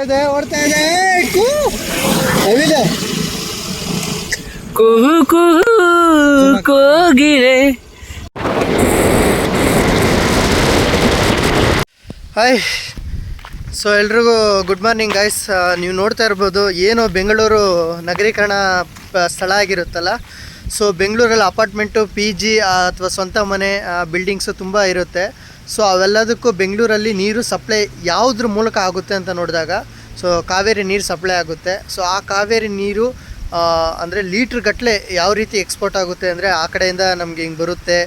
ಇದೆ ಓಡ್ತಾ ಕುಹು ಕುಹು ಹಾಯ್. ಸೊ ಎಲ್ರಿಗೂ ಗುಡ್ ಮಾರ್ನಿಂಗ್ ಗಾಯ್ಸ್ ನೀವು ನೋಡ್ತಾ ಇರ್ಬೋದು ಏನು ಬೆಂಗಳೂರು ನಗರೀಕರಣ ಸ್ಥಳ ಆಗಿರುತ್ತಲ್ಲ? ಸೊ ಬೆಂಗಳೂರಲ್ಲಿ ಅಪಾರ್ಟ್ಮೆಂಟು ಪಿ ಜಿ ಅಥವಾ ಸ್ವಂತ ಮನೆ ಬಿಲ್ಡಿಂಗ್ಸು ತುಂಬ ಇರುತ್ತೆ. ಸೊ ಅವೆಲ್ಲದಕ್ಕೂ ಬೆಂಗಳೂರಲ್ಲಿ ನೀರು ಸಪ್ಲೈ ಯಾವುದ್ರ ಮೂಲಕ ಆಗುತ್ತೆ ಅಂತ ನೋಡಿದಾಗ ಸೊ ಕಾವೇರಿ ನೀರು ಸಪ್ಲೈ ಆಗುತ್ತೆ. ಸೊ ಆ ಕಾವೇರಿ ನೀರು ಅಂದರೆ ಲೀಟ್ರ್ ಗಟ್ಟಲೆ ಯಾವ ರೀತಿ ಎಕ್ಸ್ಪೋರ್ಟ್ ಆಗುತ್ತೆ ಅಂದರೆ ಆ ಕಡೆಯಿಂದ ನಮಗೆ ಹಿಂಗೆ ಬರುತ್ತೆ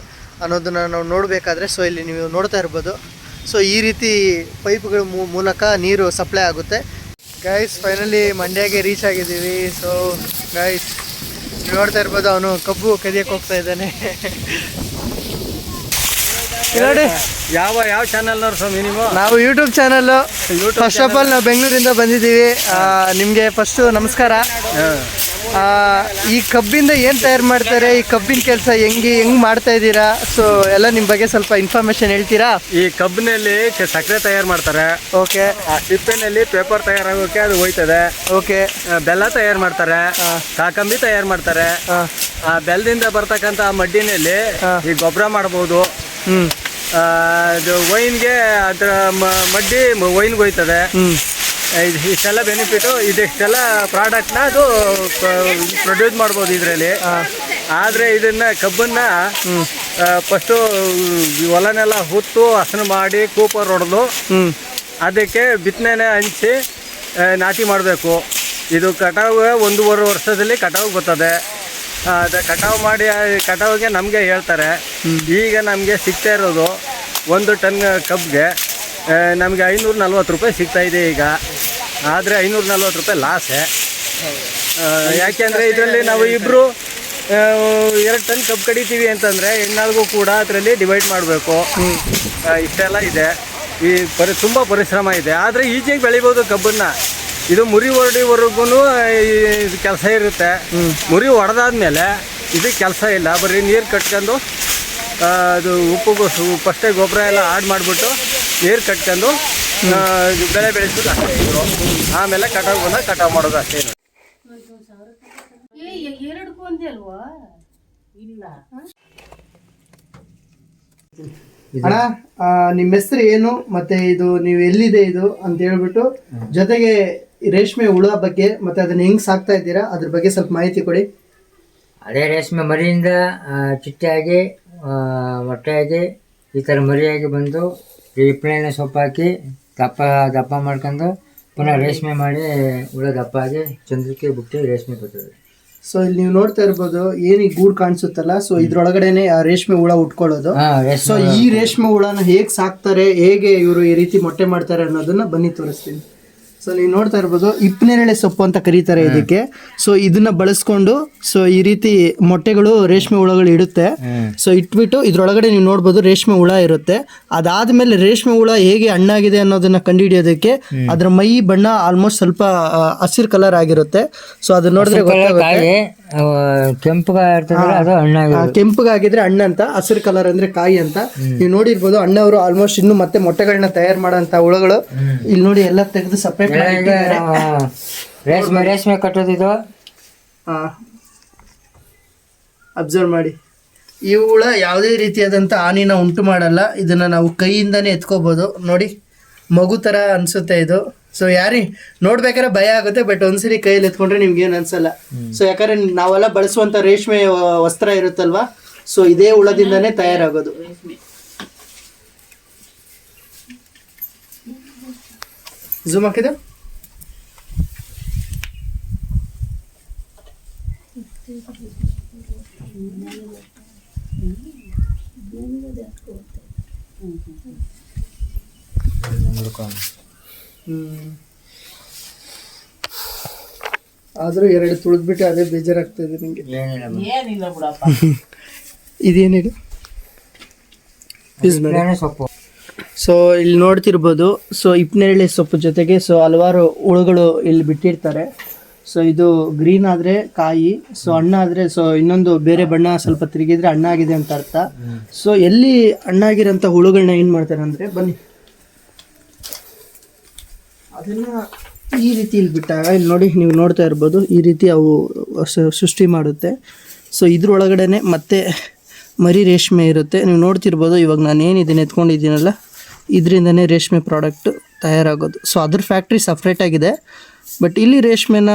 ಅನ್ನೋದನ್ನು ನಾವು ನೋಡಬೇಕಾದ್ರೆ ಸೊ ಇಲ್ಲಿ ನೀವು ನೋಡ್ತಾ ಇರ್ಬೋದು. ಸೊ ಈ ರೀತಿ ಪೈಪ್ಗಳ ಮೂಲಕ ನೀರು ಸಪ್ಲೈ ಆಗುತ್ತೆ. ಗೈಸ್ ಫೈನಲಿ ಮಂಡ್ಯಗೆ ರೀಚ್ ಆಗಿದ್ದೀವಿ. ಸೊ ಗೈಸ್ ನೋಡ್ತಾ ಇರ್ಬೋದು, ಅವನು ಕಬ್ಬು ಕದಿಯಕ್ಕೆ ಹೋಗ್ತಾ ಇದ್ದಾನೆ. ನೋಡಿ ಯಾವ ಯಾವ ಸ್ವಾಮಿ ನೀವು? ನಾವು YouTube channel first of all ನಾವು ಬೆಂಗಳೂರಿಂದ ಬಂದಿದ್ದೀವಿ. ನಿಮಗೆ ಫಸ್ಟು ನಮಸ್ಕಾರ. ಈ ಕಬ್ಬಿಂದ ಏನು ತಯಾರು ಮಾಡ್ತಾರೆ ಈ ಕಬ್ಬಿನ ಕೆಲಸ ಹೆಂಗೆ ಹೆಂಗ್ ಮಾಡ್ತಾ ಇದ್ದೀರಾ? ಸೊ ಎಲ್ಲ ನಿಮ್ಮ ಬಗ್ಗೆ ಸ್ವಲ್ಪ ಇನ್ಫಾರ್ಮೇಶನ್ ಹೇಳ್ತೀರಾ? ಈ ಕಬ್ಬಿನಲ್ಲಿ ಸಕ್ಕರೆ ತಯಾರು ಮಾಡ್ತಾರೆ. ಓಕೆ ಆ ಸಿಪ್ಪೆನಲ್ಲಿ ಪೇಪರ್ ತಯಾರಾಗೋಕೆ ಅದು ಹೋಯ್ತದೆ. ಓಕೆ ಬೆಲ್ಲ ತಯಾರು ಮಾಡ್ತಾರೆ. ಕಾಕಂಬಿ ತಯಾರು ಮಾಡ್ತಾರೆ. ಆ ಬೆಲ್ಲದಿಂದ ಬರ್ತಕ್ಕಂಥ ಆ ಮಡ್ಡಿನಲ್ಲಿ ಈ ಗೊಬ್ಬರ ಮಾಡ್ಬೋದು. ಇದು ವೈನ್ಗೆ ಅದರ ಮ- ಮಡ್ಡಿ ವೈನ್ಗೆ ಹೋಯ್ತದೆ. ಇಷ್ಟೆಲ್ಲ ಬೆನಿಫಿಟು ಇದಿಷ್ಟೆಲ್ಲ ಪ್ರಾಡಕ್ಟ್ನ ಅದು ಪ್ರೊಡ್ಯೂಸ್ ಮಾಡ್ಬೋದು ಇದರಲ್ಲಿ. ಆದರೆ ಇದನ್ನ ಕಬ್ಬನ್ನ ಫಸ್ಟು ಹೊಲನೆಲ್ಲ ಹುತ್ತು ಹಸನು ಮಾಡಿ ಕೂಪರ್ ಹೊಡೆದು ಅದಕ್ಕೆ ಬಿತ್ತನೆ ಹಂಚಿ ನಾಟಿ ಮಾಡಬೇಕು. ಇದು ಕಟಾವು ಒಂದೂವರೆ ವರ್ಷದಲ್ಲಿ ಕಟಾವು ಬರ್ತದೆ. ಅದೇ ಕಟಾವು ಮಾಡಿ ಕಟಾವಿಗೆ ನಮಗೆ ಹೇಳ್ತಾರೆ. ಈಗ ನಮಗೆ ಸಿಗ್ತಾ ಇರೋದು ಒಂದು ಟನ್ ಕಬ್ಗೆ ನಮಗೆ ಐನೂರ ನಲ್ವತ್ತು ರೂಪಾಯಿ ಸಿಗ್ತಾ ಇದೆ ಈಗ. ಆದರೆ ಐನೂರ ನಲ್ವತ್ತು ರೂಪಾಯಿ ಲಾಸೆ. ಯಾಕೆಂದರೆ ಇದರಲ್ಲಿ ನಾವು ಇಬ್ಬರು ಎರಡು ಟನ್ ಕಬ್ಬು ಕಡಿತೀವಿ ಅಂತಂದರೆ ಹೆಣ್ಣಾಳಿಗೂ ಕೂಡ ಅದರಲ್ಲಿ ಡಿವೈಡ್ ಮಾಡಬೇಕು. ಇಷ್ಟೆಲ್ಲ ಇದೆ. ಈ ಪರಿ, ತುಂಬ ಪರಿಶ್ರಮ ಇದೆ. ಆದರೆ ಈಜಿಯಾಗಿ ಬೆಳಿಬೋದು ಕಬ್ಬನ್ನ. ಇದು ಮುರಿ ಹೊರಡಿವರೆಗೂ ಇದು ಕೆಲಸ ಇರುತ್ತೆ. ಮುರಿ ಹೊಡೆದಾದ್ಮೇಲೆ ಇದು ಕೆಲಸ ಇಲ್ಲ. ಬರೀ ನೀರು ಕಟ್ಕೊಂಡು ಅದು ಉಪ್ಪು ಫಸ್ಟೇ ಗೊಬ್ಬರ ಎಲ್ಲ ಆಡ್ ಮಾಡಿಬಿಟ್ಟು ನೀರು ಕಟ್ಕೊಂಡು ಬೆಳೆ ಬೆಳೆಸೋದು ಅಷ್ಟೇ ಇದ್ರು ಆಮೇಲೆ ಕಟಾವು ಬಂದಾಗ ಕಟಾವು ಮಾಡೋದು ಅಷ್ಟೇ ಇದು. ಎರಡಕ್ಕೂ ಒಂದೇ ಅಲ್ವಾ? ಇಲ್ಲ. ಅಣ್ಣ ನಿಮ್ಮ ಹೆಸರು ಏನು? ಮತ್ತೆ ಇದು ನೀವು ಎಲ್ಲಿದೆ ಇದು? ಅಂತ ಹೇಳ್ಬಿಟ್ಟು ಜೊತೆಗೆ ರೇಷ್ಮೆ ಹುಳ ಬಗ್ಗೆ ಮತ್ತೆ ಅದನ್ನ ಹೆಂಗ್ ಸಾಕ್ತಾ ಇದ್ದೀರಾ? ಅದ್ರ ಬಗ್ಗೆ ಸ್ವಲ್ಪ ಮಾಹಿತಿ ಕೊಡಿ. ಅದೇ ರೇಷ್ಮೆ ಮರಿಯಿಂದ ಚಿಟ್ಟೆಯಾಗಿ ಮೊಟ್ಟೆಯಾಗಿ ಈ ಥರ ಮರಿಯಾಗಿ ಬಂದು ಈ ಸೊಪ್ಪು ಹಾಕಿ ದಪ್ಪ ದಪ್ಪ ಮಾಡ್ಕೊಂಡು ಪುನಃ ರೇಷ್ಮೆ ಮಾಡಿ ಹುಳ ದಪ್ಪ ಆಗಿ ಚಂದ್ರಕ್ಕೆ ಬಿಟ್ಟು ರೇಷ್ಮೆ ಬರ್ತದೆ ಸೊ ಇಲ್ಲಿ ನೀವು ನೋಡ್ತಾ ಇರ್ಬೋದು ಏನ್ ಈ ಗೂಡ್ ಕಾಣಿಸುತ್ತಲ್ಲ ಸೊ ಇದ್ರೊಳಗಡೆನೆ ಆ ರೇಷ್ಮೆ ಹುಳ ಉಟ್ಕೊಳ್ಳೋದು. ಸೊ ಈ ರೇಷ್ಮೆ ಹುಳನ ಹೇಗೆ ಸಾಕ್ತಾರೆ ಹೇಗೆ ಇವರು ಈ ರೀತಿ ಮೊಟ್ಟೆ ಮಾಡ್ತಾರೆ ಅನ್ನೋದನ್ನ ಬನ್ನಿ ತೋರಿಸ್ತೀನಿ. ಸೊ ನೀವು ನೋಡ್ತಾ ಇರ್ಬೋದು ಇಪ್ಪನೇರಳೆ ಸೊಪ್ಪು ಅಂತ ಕರೀತಾರೆ ಇದಕ್ಕೆ. ಸೊ ಇದನ್ನ ಬಳಸ್ಕೊಂಡು ಸೊ ಈ ರೀತಿ ಮೊಟ್ಟೆಗಳು ರೇಷ್ಮೆ ಹುಳಗಳು ಇಡುತ್ತೆ. ಸೊ ಇಟ್ಬಿಟ್ಟು ಇದ್ರೊಳಗಡೆ ನೀವು ನೋಡ್ಬೋದು ರೇಷ್ಮೆ ಹುಳ ಇರುತ್ತೆ. ಅದಾದ್ಮೇಲೆ ರೇಷ್ಮೆ ಹುಳ ಹೇಗೆ ಹಣ್ಣಾಗಿದೆ ಅನ್ನೋದನ್ನ ಕಂಡುಹಿಡಿಯೋದಕ್ಕೆ ಅದ್ರ ಮೈ ಬಣ್ಣ ಆಲ್ಮೋಸ್ಟ್ ಸ್ವಲ್ಪ ಹಸಿರು ಕಲರ್ ಆಗಿರುತ್ತೆ. ಸೊ ಅದನ್ನ ನೋಡಿದ್ರೆ ಗೊತ್ತಾಗುತ್ತೆ. ಕೆಂಪಗ ಇರ್ತದಲ್ಲ ಅದು ಹಣ್ಣಾಗಿ ಕೆಂಪಗಾಗಿದ್ರೆ ಹಣ್ಣು ಅಂತ ಹಸಿರು ಕಲರ್ ಅಂದ್ರೆ ಕಾಯಿ ಅಂತ. ನೀವು ನೋಡಿರ್ಬೋದು ಅಣ್ಣವರು ಆಲ್ಮೋಸ್ಟ್ ಇನ್ನು ಮತ್ತೆ ಮೊಟ್ಟೆಗಳನ್ನ ತಯಾರು ಮಾಡೋಂತ ಹುಳುಗಳು. ಇಲ್ಲಿ ನೋಡಿ ಎಲ್ಲ ತೆಗೆದು ಸಪ್ರೇಟ್ ರೇಷ್ಮೆ ರೇಷ್ಮೆ ಅಬ್ಸರ್ವ್ ಮಾಡಿ. ಈ ಹುಳ ಯಾವುದೇ ರೀತಿಯಾದಂಥ ಹಾನಿನ ಉಂಟು ಮಾಡಲ್ಲ. ಇದನ್ನ ನಾವು ಕೈಯಿಂದಾನೇ ಎತ್ಕೋಬೋದು. ನೋಡಿ ಮಗು ಥರ ಅನಿಸುತ್ತೆ ಇದು. ಸೊ ಯಾರಿ ನೋಡ್ಬೇಕಾರೆ ಭಯ ಆಗುತ್ತೆ ಬಟ್ ಒಂದ್ಸರಿ ಕೈಯಲ್ಲಿ ಎತ್ಕೊಂಡ್ರೆ ನಿಮ್ಗೆ ಏನು ಅನ್ಸಲ್ಲ. ಸೊ ಯಾಕಂದ್ರೆ ನಾವೆಲ್ಲ ಬಳಸುವಂತ ರೇಷ್ಮೆ ವಸ್ತ್ರ ಇರುತ್ತಲ್ವಾ? ಸೊ ಇದೇ ಹುಳದಿಂದಾನೇ ತಯಾರಾಗೋದು. ಝೂಮ್ ಹಾಕಿದ? ಹ್ಮ್. ಆದ್ರೂ ಎರಡು ತುಳಿದ್ಬಿಟ್ಟು ಅದೇ ಬೇಜಾರಾಗ್ತದೆ ನಿಮಗೆ ಏನಿಲ್ಲ. ಬಿಡಪ್ಪ. ಇದೇನಿದು? ಸೊಪ್ಪು. ಸೊ ಇಲ್ಲಿ ನೋಡ್ತಿರ್ಬೋದು. ಸೊ ಹಿಪ್ನೇರಳೆ ಸೊಪ್ಪು ಜೊತೆಗೆ ಸೊ ಹಲವಾರು ಹುಳುಗಳು ಇಲ್ಲಿ ಬಿಟ್ಟಿರ್ತಾರೆ. ಸೊ ಇದು ಗ್ರೀನ್ ಆದರೆ ಕಾಯಿ ಸೊ ಹಣ್ಣಾದರೆ ಸೊ ಇನ್ನೊಂದು ಬೇರೆ ಬಣ್ಣ ಸ್ವಲ್ಪ ತಿರುಗಿದ್ರೆ ಹಣ್ಣಾಗಿದೆ ಅಂತ ಅರ್ಥ. ಸೊ ಎಲ್ಲಿ ಹಣ್ಣಾಗಿರೋಂಥ ಹುಳುಗಳನ್ನ ಏನು ಮಾಡ್ತಾರೆ ಅಂದರೆ ಬನ್ನಿ. ಅದನ್ನ ಈ ರೀತಿ ಇಲ್ಲಿ ಬಿಟ್ಟಾಗ, ಇಲ್ಲಿ ನೋಡಿ, ನೀವು ನೋಡ್ತಾ ಇರ್ಬೋದು, ಈ ರೀತಿ ಅವು ಸೃಷ್ಟಿ ಮಾಡುತ್ತೆ. ಸೊ ಇದ್ರೊಳಗಡೆ ಮತ್ತೆ ಮರಿ ರೇಷ್ಮೆ ಇರುತ್ತೆ. ನೀವು ನೋಡ್ತಿರ್ಬೋದು, ಇವಾಗ ನಾನು ಏನಿದ್ದೀನಿ ಎತ್ಕೊಂಡಿದ್ದೀನಲ್ಲ, ಇದರಿಂದನೇ ರೇಷ್ಮೆ ಪ್ರಾಡಕ್ಟ್ ತಯಾರಾಗೋದು. ಸೊ ಅದ್ರ ಫ್ಯಾಕ್ಟ್ರಿ ಸಪ್ರೇಟಾಗಿದೆ ಬಟ್ ಇಲ್ಲಿ ರೇಷ್ಮೆನ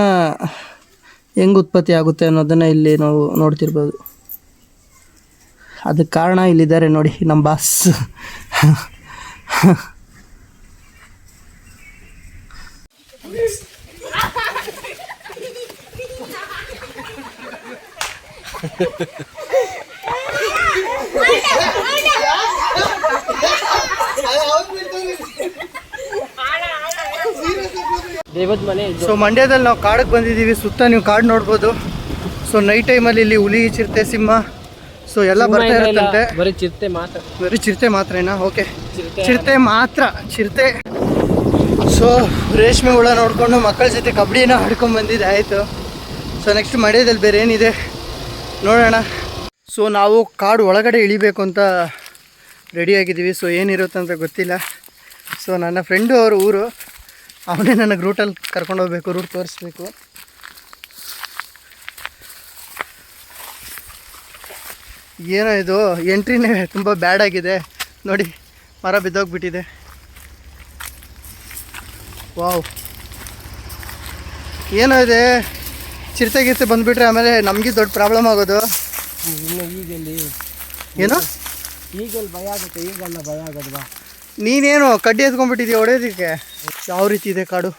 ಹೆಂಗೆ ಉತ್ಪತ್ತಿ ಆಗುತ್ತೆ ಅನ್ನೋದನ್ನು ಇಲ್ಲಿ ನಾವು ನೋಡ್ತಿರ್ಬೋದು. ಅದಕ್ಕೆ ಕಾರಣ ಇಲ್ಲಿದ್ದಾರೆ ನೋಡಿ, ನಮ್ಮ ಬಾಸ್ ಸೊ ಮಂಡ್ಯದಲ್ಲಿ ನಾವು ಕಾಡಕ್ಕೆ ಬಂದಿದ್ದೀವಿ. ಸುತ್ತ ನೀವು ಕಾಡು ನೋಡ್ಬೋದು. ಸೊ ನೈಟ್ ಟೈಮಲ್ಲಿ ಇಲ್ಲಿ ಹುಲಿ ಚಿರತೆ ಸಿಂಹ. ಸೊ ಎಲ್ಲ ಬರ್ತಾ ಇರುತ್ತಂತೆ. ಬರೀ ಚಿರತೆ ಮಾತ್ರ. ಬರೀ ಚಿರತೆ ಮಾತ್ರನಾ? ಓಕೆ ಚಿರತೆ ಮಾತ್ರ. ಚಿರತೆ. ಸೊ ರೇಷ್ಮೆ ಹುಳ ನೋಡಿಕೊಂಡು ಮಕ್ಕಳ ಜೊತೆ ಕಬಡ್ಡಿನ ಆಡ್ಕೊಂಡು ಬಂದಿದ್ದೆ ಆಯಿತು. ಸೊ ನೆಕ್ಸ್ಟ್ ಮಂಡ್ಯದಲ್ಲಿ ಬೇರೆ ಏನಿದೆ? ನೋಡೋಣ. ಸೊ ನಾವು ಕಾಡು ಒಳಗಡೆ ಇಳಿಬೇಕು ಅಂತ ರೆಡಿಯಾಗಿದ್ದೀವಿ ಸೊ ಏನಿರುತ್ತೆ ಅಂತ ಗೊತ್ತಿಲ್ಲ. ಸೊ ನನ್ನ ಫ್ರೆಂಡು ಅವರು ಊರು, ಅವನೇ ನನಗೆ ರೂಟಲ್ಲಿ ಕರ್ಕೊಂಡು ಹೋಗಬೇಕು ರೂಟ್ ತೋರಿಸ್ಬೇಕು. ಏನೋ ಇದು ಎಂಟ್ರಿನೇ ತುಂಬ ಬ್ಯಾಡ್ ಆಗಿದೆ. ನೋಡಿ, ಮರ ಬಿದ್ದೋಗ್ಬಿಟ್ಟಿದೆ. ವಾವ್ ಏನೋ ಇದೆ? ಚಿರತೆ ಗಿರ್ತೆ ಬಂದ್ಬಿಟ್ರೆ ಆಮೇಲೆ ನಮಗೆ ದೊಡ್ಡ ಪ್ರಾಬ್ಲಮ್ ಆಗೋದು. ಇನ್ನು ಈಗಲ್ಲಿ? ಏನು? ಈಗಲ್ಲಿ ಭಯ ಆಗುತ್ತೆ ಈಗಲ್ಲ ಭಯ ಆಗೋದ್ವಾ ನೀನೇನು ಕಡ್ಡಿ ಎತ್ಕೊಂಡ್ಬಿಟ್ಟಿದ್ಯಾ ಹೊಡೆಯೋದಕ್ಕೆ? ಯಾವ ರೀತಿ ಇದೆ ಕಾಡು?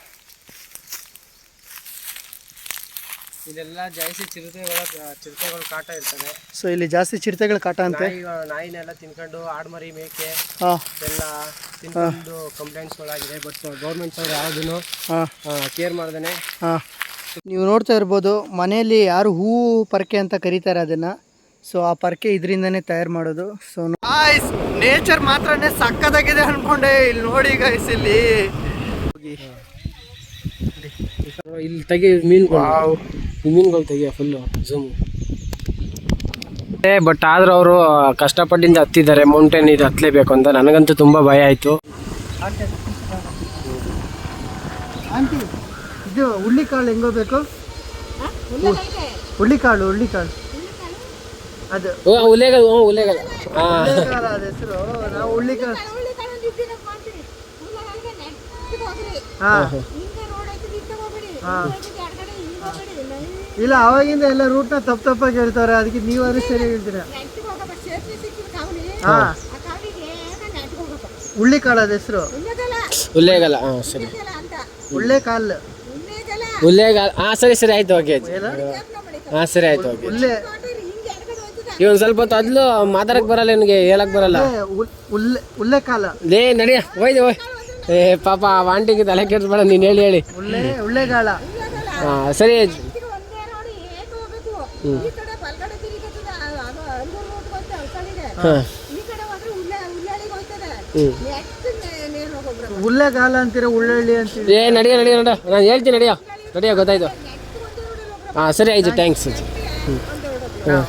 ಇದೆಲ್ಲ ಜಾಸ್ತಿ ಚಿರತೆಗಳ ಚಿರತೆಗಳು ಕಾಟ ಇರ್ತದೆ ಸೊ ಇಲ್ಲಿ ಜಾಸ್ತಿ ಚಿರತೆಗಳ ಕಾಟ ಅಂತ? ನಾಯಿ ನಾಯಿನೆಲ್ಲ ತಿನ್ಕೊಂಡು ಆಡ್ಮರಿ ಮೇಕೆ ಎಲ್ಲ ತಿನ್ಕೊಂಡು ಕಂಪ್ಲೇಂಟ್ಸ್ಗಳಾಗಿದೆ ಬಟ್ ಗೌರ್ಮೆಂಟ್ಸ್ ಅವ್ರು ಯಾವುದನ್ನು ಕೇರ್ ಮಾಡ್ದೇನೆ. ಹಾಂ. ನೀವು ನೋಡ್ತಾ ಇರ್ಬೋದು ಮನೆಯಲ್ಲಿ ಯಾರು ಹೂವು ಪರ್ಕೆ ಅಂತ ಕರೀತಾರೆ ಅದನ್ನು. ಸೊ ಆ ಪರ್ಕೆ ಇದರಿಂದನೇ ತಯಾರು ಮಾಡೋದು. ಸೊ ನೇಚರ್ ಮಾತ್ರನೇ ಸಕ್ಕದಾಗಿದೆ ಅನ್ಕೊಂಡೆ. ಇಲ್ಲಿ ನೋಡಿ ಗೈಸ್ ಇಲ್ಲಿ. ಇಲ್ಲಿ ತೆಗಿ ಮೀನುಗಳು. ಮೀನುಗಳು ತೆಗಿಯ ಫುಲ್ಲು ಝೂಮ್ ಬಟ್ ಆದ್ರೂ ಅವರು ಕಷ್ಟಪಟ್ಟಿಂದ ಹತ್ತಿದ್ದಾರೆ. ಮೌಂಟೇನ್ ಇದು ಹತ್ತಲೇಬೇಕು ಅಂತ. ನನಗಂತೂ ತುಂಬ ಭಯ ಆಯಿತು. ಆಂಟಿ ಇದು ಹುಳ್ಳಿ ಕಾಳು ಹುಳ್ಳಿಕಾಳು ಹುಳ್ಳಿಕಾಳು. ಅದು. ಓ ಹುಳ್ಳಿ ಕಾಳು ಹಾಂ. ಹುಳ್ಳಿಕಾಳು ಅದ ಹೆಸರು. ನಾವು ಹುಳ್ಳಿಕಾಳು. ಹಾಂ. ಹಾಂ. ಇಲ್ಲ ಅವಾಗಿಂದ ಎಲ್ಲ ರೂಟ್ನ ತಪ್ಪು ತಪ್ಪಾಗಿ ಹೇಳ್ತಾರೆ. ಅದಕ್ಕೆ ನೀವು ಅದು ಸರಿ ಹೇಳ್ತೀರಾ? ಹಾಂ. ಹುಳ್ಳಿಕಾಳು ಅದ ಹೆಸರು. ಉಲ್ಲೇಗಲ್ಲ ಹಾಂ ಸರಿ. ಹುಳ್ಳೆಕಾಳು. ಉಲ್ಲೇಗಲ್ ಹಾಂ ಸರಿ ಸರಿ ಆಯ್ತು ಓಕೆ ಹಾಂ ಸರಿ ಆಯ್ತು ಓಕೆ ಉಲ್ಲೆ ಇವನ್ ಸ್ವಲ್ಪ ಹೊತ್ತು ಅದ್ಲು ಮಾತಾಡಕ್ ಬರಲ್ಲ ನಿನಗೆ ಹೇಳಕ್ ಬರಲ್ಲ. ಉಲ್ಲೆ ಉಲ್ಲೆ ಕಾಲ. ಲೇ ನಡಿಯ ಹೋಯ್ದು ಹೋಯ್. ಏ ಪಾಪ ವಾಂಟಿಗೆ ಆಂಟಿಗೆ ತಲೆ ಬೇಡ ನೀನು ಹೇಳಿ ಹೇಳಿ. ಉಲ್ಲೆ ಹಾಂ ಸರಿ. ಹಾಂ. ಹುಲ್ಲೆಗಾಲ ಅಂತೀರ ಉಳ್ಳಳ್ಳಿ ಅಂತೀರಿ? ಏ ನಡಿಯ ನಡಿಯ ನಡ. ನಾನು ಹೇಳ್ತೀನಿ ನಡಿಯ ನಡಿಯ ಗೊತ್ತಾಯ್ತು. ಹಾಂ ಸರಿ ಆಯಿತು ಥ್ಯಾಂಕ್ಸ್ ಹ್ಞೂ ಹಾಂ